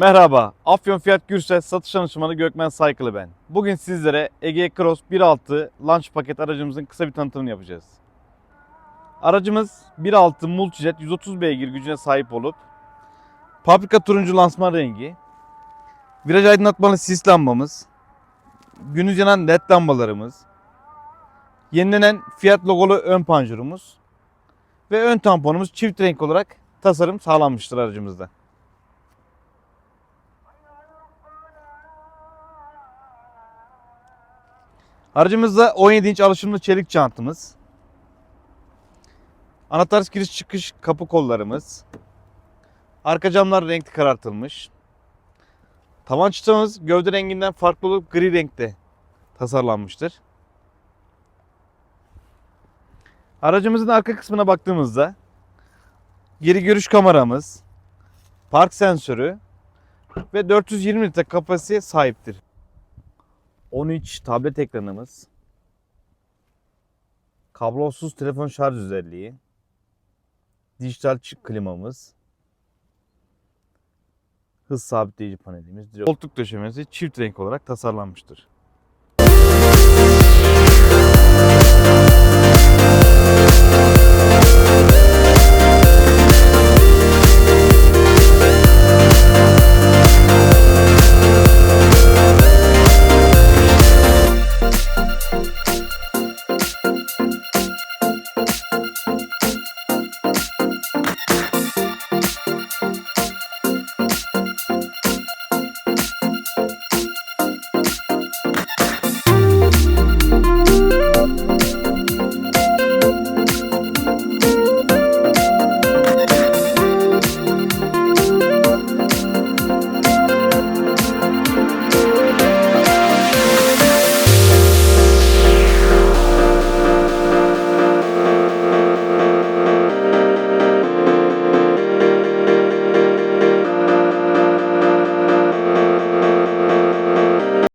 Merhaba, Afyon Fiyat Gürsel satış danışmanı Gökmen Saykılı ben. Bugün sizlere Ege Cross 1.6 launch paket aracımızın kısa bir tanıtımını yapacağız. Aracımız 1.6 Multijet 130 beygir gücüne sahip olup paprika turuncu lansman rengi, viraj aydınlatmalı sis lambamız, gündüz yanan led lambalarımız, yenilenen Fiat logolu ön panjurumuz ve ön tamponumuz çift renk olarak tasarım sağlanmıştır aracımızda. Aracımızda 17 inç alışımlı çelik çantımız. Anahtar giriş çıkış kapı kollarımız. Arka camlar renkli karartılmış. Tavan çıtamız gövde renginden farklı olup gri renkte tasarlanmıştır. Aracımızın arka kısmına baktığımızda geri görüş kameramız, park sensörü ve 420 litre kapasiteye sahiptir. 13 tablet ekranımız, kablosuz telefon şarj özelliği, dijital çık klimamız, hız sabitleyici panelimiz, koltuk döşemesi çift renk olarak tasarlanmıştır.